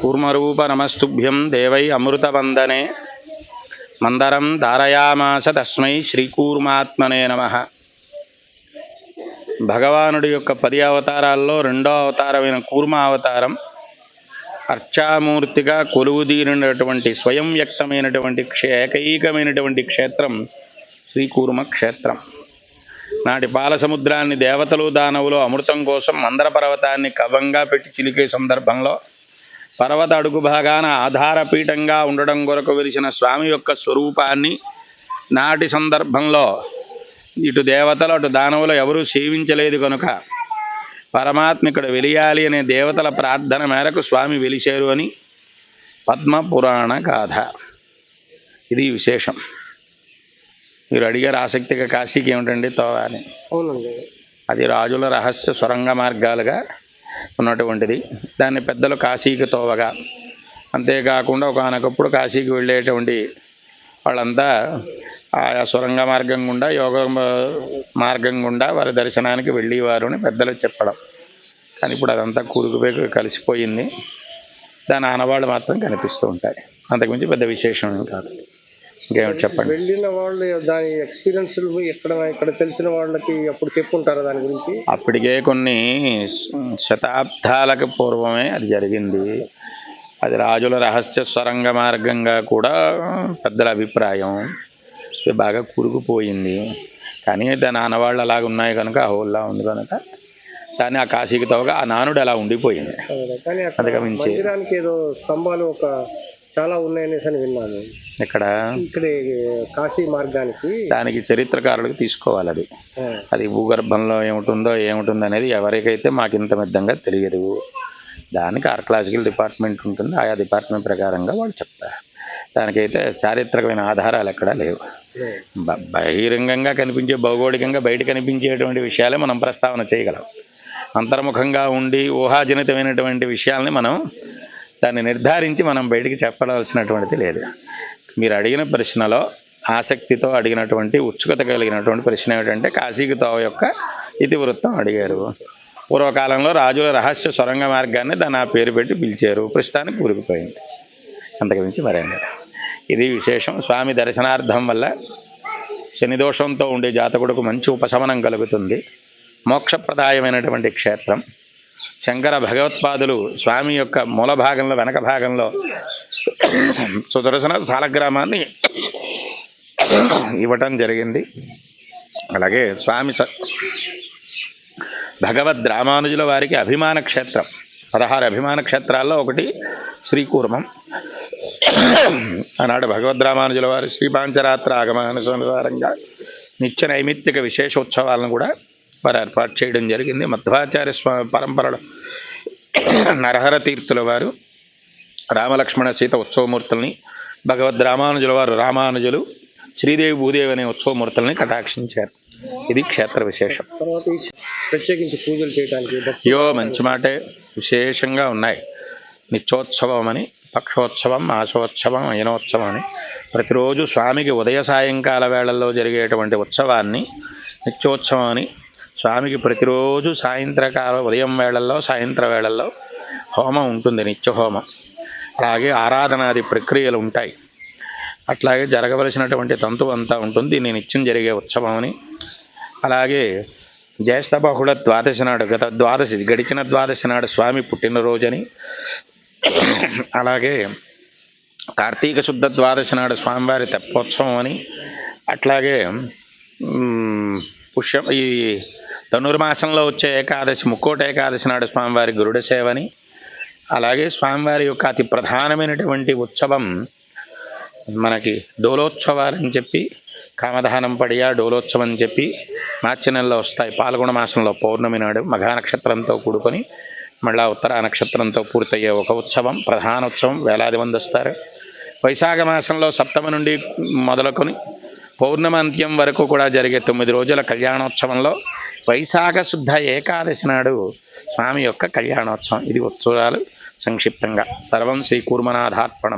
కూర్మరూప నమస్తుభ్యం దేవై అమృతవందనే మందరం ధారయామాస తస్మై శ్రీకూర్మాత్మనే నమ భగవానుడి యొక్క పది అవతారాల్లో రెండో అవతారమైన కూర్మ అవతారం అర్చామూర్తిగా కొలువుదీరినటువంటి స్వయం వ్యక్తమైనటువంటి క్షే ఏకైకమైనటువంటి క్షేత్రం శ్రీకూర్మ క్షేత్రం నాటి పాలసముద్రాన్ని దేవతలు దానవులు అమృతం కోసం మందర పర్వతాన్ని కవంగా పెట్టి చిలికే సందర్భంలో పర్వత అడుగు భాగాన ఆధారపీఠంగా ఉండడం కొరకు వెలిసిన స్వామి యొక్క స్వరూపాన్ని నాటి సందర్భంలో ఇటు దేవతలు అటు దానవులు ఎవరూ సేవించలేదు కనుక పరమాత్మ ఇక్కడ వెలియాలి అనే దేవతల ప్రార్థన మేరకు స్వామి వెలిశారు అని పద్మ పురాణ గాథ. ఇది విశేషం. మీరు అడిగారు ఆసక్తిగా కాశీకి ఏమిటండి? తోవ అని. అవునండి. అది రాజుల రహస్య సొరంగ మార్గాలుగా ఉన్నటువంటిది. దాన్ని పెద్దలు కాశీకి తోవగా. అంతేకాకుండా ఒకనొకప్పుడు కాశీకి వెళ్ళేటువంటి వాళ్ళంతా ఆయా సొరంగ మార్గం గుండా యోగ మార్గం గుండా వారి దర్శనానికి వెళ్ళేవారు అని పెద్దలు చెప్పడం. కానీ ఇప్పుడు అదంతా కూరుకుపోయి కలిసిపోయింది. దాని ఆనవాళ్ళు మాత్రం కనిపిస్తూ ఉంటాయి. అంతకుమించి పెద్ద విశేషం కాదు. ఇంకేమిటి చెప్పండి. వెళ్ళిన వాళ్ళు దాని ఎక్స్పీరియన్స్ ఎక్కడ ఇక్కడ తెలిసిన వాళ్ళకి అప్పుడు చెప్పుంటారా దాని గురించి? అప్పటికే కొన్ని శతాబ్దాలకు పూర్వమే అది జరిగింది. అది రాజుల రహస్య స్వరంగ మార్గంగా కూడా పెద్దల అభిప్రాయం. బాగా కురుకుపోయింది. కానీ దాని ఆనవాళ్ళు అలాగ ఉన్నాయి కనుక ఆ హోల్లా ఉంది కనుక దాన్ని ఆ కాశీకి తోగా ఆ నానుడు అలా ఉండిపోయింది. అవునా? కానీ అక్కడ అందుకు మించి. మందిరానికి ఏదో స్తంభాలు ఒక చాలా ఉన్నాయనేసి అని విన్నాను. ఇక్కడ ఇక్కడ కాశీ మార్గానికి. దానికి చరిత్రకారులకు తీసుకోవాలి అది. అది భూగర్భంలో ఏముంటుందో ఏముంటుందో అనేది ఎవరికైతే మాకు ఇంత మిద్దంగా తెలియదు. దానికి ఆర్కలాజికల్ డిపార్ట్మెంట్ ఉంటుంది. ఆయా డిపార్ట్మెంట్ ప్రకారంగా వాళ్ళు చెప్తారు. దానికైతే చారిత్రకమైన ఆధారాలు ఎక్కడా లేవు. బహిరంగంగా కనిపించే భౌగోళికంగా బయట కనిపించేటువంటి విషయాలే మనం ప్రస్తావన చేయగలం. అంతర్ముఖంగా ఉండి ఊహాజనితమైనటువంటి విషయాల్ని మనం దాన్ని నిర్ధారించి మనం బయటికి చెప్పవలసినటువంటిది లేదు. మీరు అడిగిన ప్రశ్నలో ఆసక్తితో అడిగినటువంటి ఉత్సుకత కలిగినటువంటి ప్రశ్న ఏమిటంటే కాశీకి యొక్క ఇతివృత్తం అడిగారు. పూర్వకాలంలో రాజుల రహస్య సొరంగ మార్గాన్ని దాని ఆ పేరు పెట్టి పిలిచారు. ప్రస్తుతానికి కూరుకుపోయింది. అంతకుమించి మరేం ఇది విశేషం. స్వామి దర్శనార్థం వల్ల శని దోషంతో ఉండే జాతకుడుకు మంచి ఉపశమనం కలుగుతుంది. మోక్షప్రదాయమైనటువంటి క్షేత్రం. శంకర భగవత్పాదులు స్వామి యొక్క మూల భాగంలో వెనక భాగంలో సుదర్శన సాలగ్రామాన్ని ఇవ్వటం జరిగింది. అలాగే స్వామి స భగవద్ రామానుజుల వారికి అభిమాన క్షేత్రం. పదహారు అభిమాన క్షేత్రాల్లో ఒకటి శ్రీకూర్మం. ఆనాడు భగవద్ రామానుజుల వారి శ్రీపాంచరాత్ర ఆగమానుసారంగా నిత్య నైమిత్తిక విశేష ఉత్సవాలను కూడా వారు ఏర్పాటు చేయడం జరిగింది. మధ్వాచార్య స్వామి పరంపరలో నరహర తీర్థుల వారు రామలక్ష్మణ సీత ఉత్సవమూర్తుల్ని భగవద్ రామానుజుల వారు రామానుజులు శ్రీదేవి భూదేవి అనే ఉత్సవమూర్తుల్ని కటాక్షించారు. ఇది క్షేత్ర విశేషం. ప్రత్యేకించి పూజలు చేయడానికి అయ్యో మంచి మాటే. విశేషంగా ఉన్నాయి. నిత్యోత్సవం అని పక్షోత్సవం మాసోత్సవం అయనోత్సవం అని ప్రతిరోజు స్వామికి ఉదయ సాయంకాల వేళల్లో జరిగేటువంటి ఉత్సవాన్ని నిత్యోత్సవం అని స్వామికి ప్రతిరోజు సాయంత్రకాల ఉదయం వేళల్లో సాయంత్ర వేళల్లో హోమం ఉంటుంది నిత్య హోమం అలాగే ఆరాధనాది ప్రక్రియలు ఉంటాయి. అట్లాగే జరగవలసినటువంటి తంతువు అంతా ఉంటుంది. నేను నిత్యం జరిగే ఉత్సవం అని. అలాగే జ్యేష్ఠబహుళ ద్వాదశి నాడు గత ద్వాదశి గడిచిన ద్వాదశి నాడు స్వామి పుట్టినరోజని. అలాగే కార్తీక శుద్ధ ద్వాదశి నాడు స్వామివారి తెప్పోత్సవం అని. అట్లాగే పుష్యం ఈ ధనుర్మాసంలో వచ్చే ఏకాదశి ముక్కోట ఏకాదశి నాడు స్వామివారి గరుడ సేవని. అలాగే స్వామివారి యొక్క అతి ప్రధానమైనటువంటి ఉత్సవం మనకి డోలోత్సవాలని చెప్పి కామదహనం పడియా డోలోత్సవం అని చెప్పి మార్చి నెలలో వస్తాయి. పాల్గొన మాసంలో పౌర్ణమి నాడు మఘా నక్షత్రంతో కూడుకొని మళ్ళా ఉత్తర నక్షత్రంతో పూర్తయ్యే ఒక ఉత్సవం ప్రధాన ఉత్సవం వేలాది మంది వస్తారు. వైశాఖ మాసంలో సప్తమి నుండి మొదలుకొని పౌర్ణమంత్యం వరకు కూడా జరిగే తొమ్మిది రోజుల కళ్యాణోత్సవంలో వైశాఖ శుద్ధ ఏకాదశి నాడు స్వామి యొక్క కళ్యాణోత్సవం. ఇది ఉత్సవాలు. సంక్షిప్తంగా. సర్వం శ్రీ కూర్మనాథార్పణం